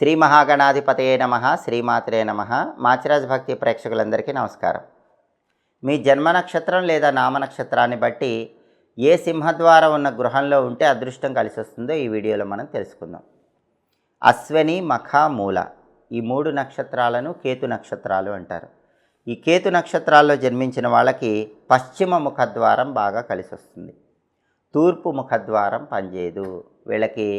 శ్రీ మహాగణాధిపతయే నమ శ్రీమాత్రే నమ. మాచిరాజ్ భక్తి ప్రేక్షకులందరికీ నమస్కారం. మీ జన్మ నక్షత్రం లేదా నామ నక్షత్రాన్ని బట్టి ఏ సింహద్వారం ఉన్న గృహంలో ఉంటే అదృష్టం కలిసి వస్తుందో ఈ వీడియోలో మనం తెలుసుకుందాం. అశ్వని మఖ మూల ఈ మూడు నక్షత్రాలను కేతు నక్షత్రాలు అంటారు. ఈ కేతు నక్షత్రాల్లో జన్మించిన వాళ్ళకి పశ్చిమ ముఖద్వారం బాగా కలిసి వస్తుంది తూర్పు ముఖద్వారం పనిచేయదు వీళ్ళకి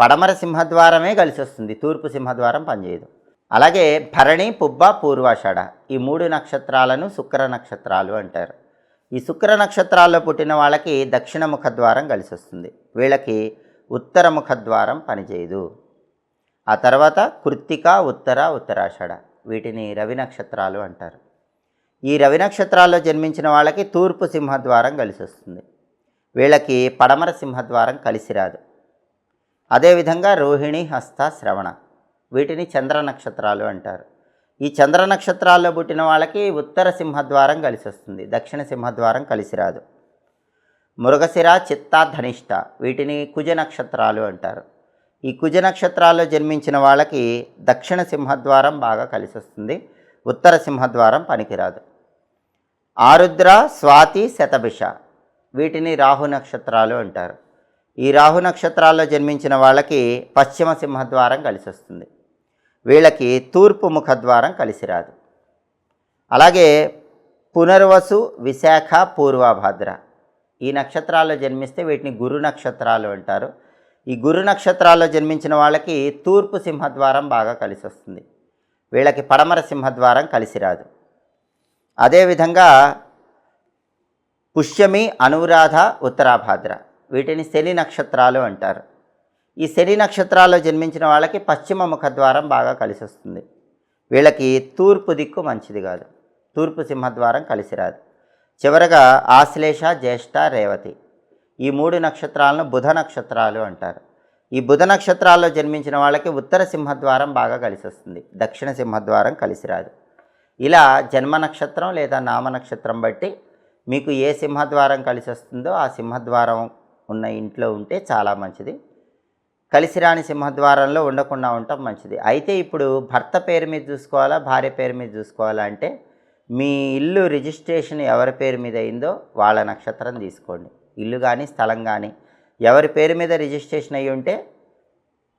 పడమర సింహద్వారమే కలిసి వస్తుంది తూర్పు సింహద్వారం పనిచేయదు. అలాగే భరణి పుబ్బ పూర్వాషాఢ ఈ మూడు నక్షత్రాలను శుక్ర నక్షత్రాలు అంటారు. ఈ శుక్ర నక్షత్రాల్లో పుట్టిన వాళ్ళకి దక్షిణ ముఖద్వారం కలిసి వస్తుంది వీళ్ళకి ఉత్తర ముఖద్వారం పనిచేయదు. ఆ తర్వాత కృత్తిక ఉత్తర ఉత్తరాషాఢ వీటిని రవి నక్షత్రాలు అంటారు. ఈ రవి నక్షత్రాల్లో జన్మించిన వాళ్ళకి తూర్పు సింహద్వారం కలిసి వస్తుంది వీళ్ళకి పడమర సింహద్వారం కలిసి రాదు అదేవిధంగా రోహిణి హస్త శ్రవణ. వీటిని చంద్ర నక్షత్రాలు అంటారు. ఈ చంద్ర నక్షత్రాల్లో పుట్టిన వాళ్ళకి ఉత్తర సింహద్వారం కలిసి వస్తుంది దక్షిణ సింహద్వారం కలిసి రాదు. మృగశిర చిత్త ధనిష్ట వీటిని కుజ నక్షత్రాలు అంటారు. ఈ కుజ నక్షత్రాల్లో జన్మించిన వాళ్ళకి దక్షిణ సింహద్వారం బాగా కలిసి వస్తుంది ఉత్తర సింహద్వారం పనికిరాదు. ఆరుద్ర స్వాతి శతభిష వీటిని రాహు నక్షత్రాలు అంటారు. ఈ రాహు నక్షత్రాల్లో జన్మించిన వాళ్ళకి పశ్చిమ సింహద్వారం కలిసి వస్తుంది వీళ్ళకి తూర్పు ముఖద్వారం కలిసి రాదు అలాగే పునర్వసు విశాఖ పూర్వభద్ర ఈ నక్షత్రాల్లో జన్మిస్తే వీటిని గురు నక్షత్రాలు అంటారు. ఈ గురు నక్షత్రాల్లో జన్మించిన వాళ్ళకి తూర్పు సింహద్వారం బాగా కలిసి వస్తుంది వీళ్ళకి పడమర సింహద్వారం కలిసి రాదు అదేవిధంగా పుష్యమి అనురాధ ఉత్తరాభాద్ర వీటిని శని నక్షత్రాలు అంటారు. ఈ శని నక్షత్రాల్లో జన్మించిన వాళ్ళకి పశ్చిమ ముఖద్వారం బాగా కలిసి వస్తుంది వీళ్ళకి తూర్పు దిక్కు మంచిది కాదు. తూర్పు సింహద్వారం కలిసి రాదు. చివరగా ఆశ్లేష జ్యేష్ఠ రేవతి ఈ మూడు నక్షత్రాలను బుధ నక్షత్రాలు అంటారు. ఈ బుధ నక్షత్రాల్లో జన్మించిన వాళ్ళకి ఉత్తర సింహద్వారం బాగా కలిసి వస్తుంది దక్షిణ సింహద్వారం కలిసి రాదు. ఇలా జన్మ నక్షత్రం లేదా నామ నక్షత్రం బట్టి మీకు ఏ సింహద్వారం కలిసి వస్తుందో ఆ సింహద్వారం ఉన్న ఇంట్లో ఉంటే చాలా మంచిది. కలిసిరాని సింహద్వారంలో ఉండకుండా ఉండటం మంచిది. అయితే ఇప్పుడు భర్త పేరు మీద చూసుకోవాలా భార్య పేరు మీద చూసుకోవాలా అంటే మీ ఇల్లు రిజిస్ట్రేషన్ ఎవరి పేరు మీద అయిందో వాళ్ళ నక్షత్రం తీసుకోండి. ఇల్లు కానీ స్థలం కానీ ఎవరి పేరు మీద రిజిస్ట్రేషన్ అయ్యి ఉంటే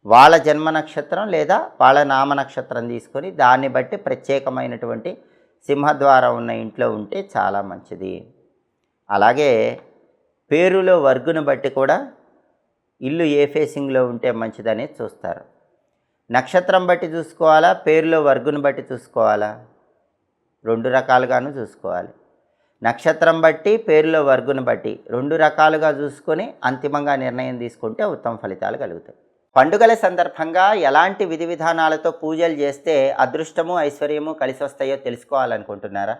వాళ్ళ జన్మ నక్షత్రం లేదా వాళ్ళ నామ నక్షత్రం తీసుకొని దాన్ని బట్టి ప్రత్యేకమైనటువంటి సింహద్వారం ఉన్న ఇంట్లో ఉంటే చాలా మంచిది. అలాగే పేరులో వర్గును బట్టి కూడా ఇల్లు ఏ ఫేసింగ్లో ఉంటే మంచిదని చూస్తారు. నక్షత్రం బట్టి చూసుకోవాలా? పేరులో వర్గును బట్టి చూసుకోవాలా? రెండు రకాలుగాను చూసుకోవాలి. నక్షత్రం బట్టి పేరులో వర్గును బట్టి రెండు రకాలుగా చూసుకొని అంతిమంగా నిర్ణయం తీసుకుంటే ఉత్తమ ఫలితాలు కలుగుతాయి. పండుగల సందర్భంగా ఎలాంటి విధి విధానాలతో పూజలు చేస్తే అదృష్టము ఐశ్వర్యము కలిసి వస్తాయో తెలుసుకోవాలనుకుంటున్నారా?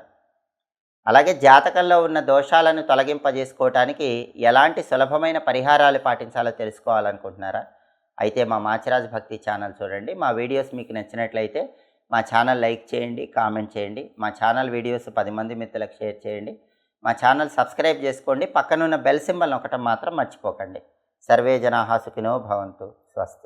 అలాగే జాతకంలో ఉన్న దోషాలను తొలగింపజేసుకోవటానికి ఎలాంటి సులభమైన పరిహారాలు పాటించాలో తెలుసుకోవాలనుకుంటున్నారా? అయితే మా మాచిరాజ్ భక్తి ఛానల్ చూడండి. మా వీడియోస్ మీకు నచ్చినట్లయితే మా ఛానల్ లైక్ చేయండి కామెంట్ చేయండి. మా ఛానల్ వీడియోస్ పది మంది మిత్రులకు షేర్ చేయండి. మా ఛానల్ సబ్స్క్రైబ్ చేసుకోండి. పక్కనున్న బెల్ సింబల్ ఒకటం మాత్రం మర్చిపోకండి. సర్వే జనాహా సుఖినో భవంతు. స్వస్తి.